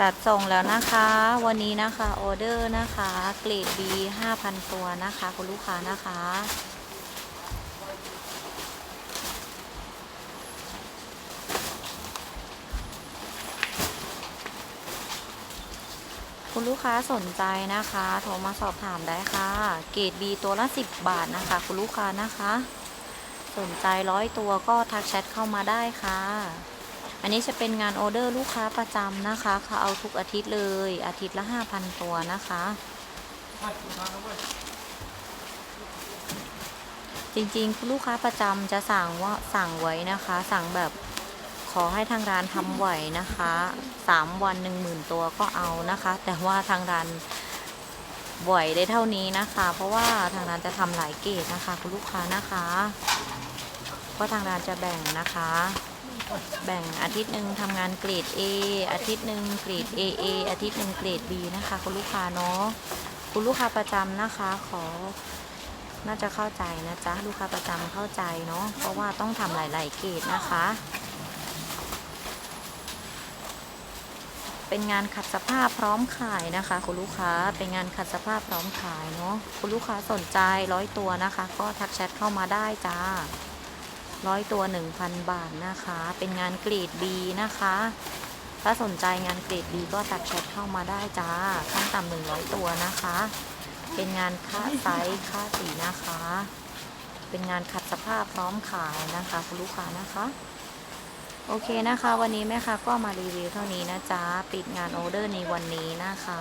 จัดส่งแล้วนะคะ วันนี้นะคะออเดอร์นะคะ เกรด B 5,000 ตัวนะคะ คุณลูกค้านะคะ คุณลูกค้าสนใจนะคะโทรมาสอบถามได้ค่ะ เกรด B ตัวละ 10 บาทนะคะ คุณลูกค้านะคะ สนใจร้อยตัวก็ทักแชทเข้ามาได้ค่ะ อันนี้จะเป็นงานออเดอร์ลูกค้าประจำนะคะเขาเอาทุกอาทิตย์เลย อาทิตย์ละ5,000ตัวนะคะ จริงๆลูกค้าประจำจะสั่งว่าสั่งไว้นะคะ สั่งแบบขอให้ทางร้านทำไหวนะคะ3วัน1 0,000ตัวก็เอานะคะ แต่ว่าทางร้านไหวได้เท่านี้นะคะ เพราะว่าทางร้านจะทำหลายเกรดนะคะ คุณลูกค้านะคะ เพราะทางร้านจะแบ่งนะคะ แบ่งอาทิตย์หนึ่งทำงานเกรด A อาทิตย์หนึ่งเกรด AA อาทิตย์หนึ่งเกรด B นะคะ คุณลูกค้าเนาะคุณลูกค้าประจำนะคะ ขอ น่าจะเข้าใจนะจ๊ะลูกค้าประจำเข้าใจเนาะเพราะว่าต้องทำหลาย ๆ เกรดนะคะ เป็นงานขัดสภาพพร้อมขายนะคะ คุณลูกค้าเป็นงานขัดสภาพพร้อมขายเนาะคุณลูกค้าสนใจร้อยตัวนะคะ ก็ทักแชทเข้ามาได้จ้า ร้อยตัว 1,000 บาทนะคะ เป็นงานกรีด B นะคะ ถ้าสนใจงานกรีด B ก็ตัดแชทเข้ามาได้จ้าขั้นต่ำ100ตัวนะคะ เป็นงานค่าไซส์ค่าสีนะคะ เป็นงานขัดสภาพพร้อมขายนะคะคุณลูกค้านะคะโอเคนะคะ วันนี้แม่ค้าก็มารีวิวเท่านี้นะจ๊ะ ปิดงานออเดอร์ในวันนี้นะคะ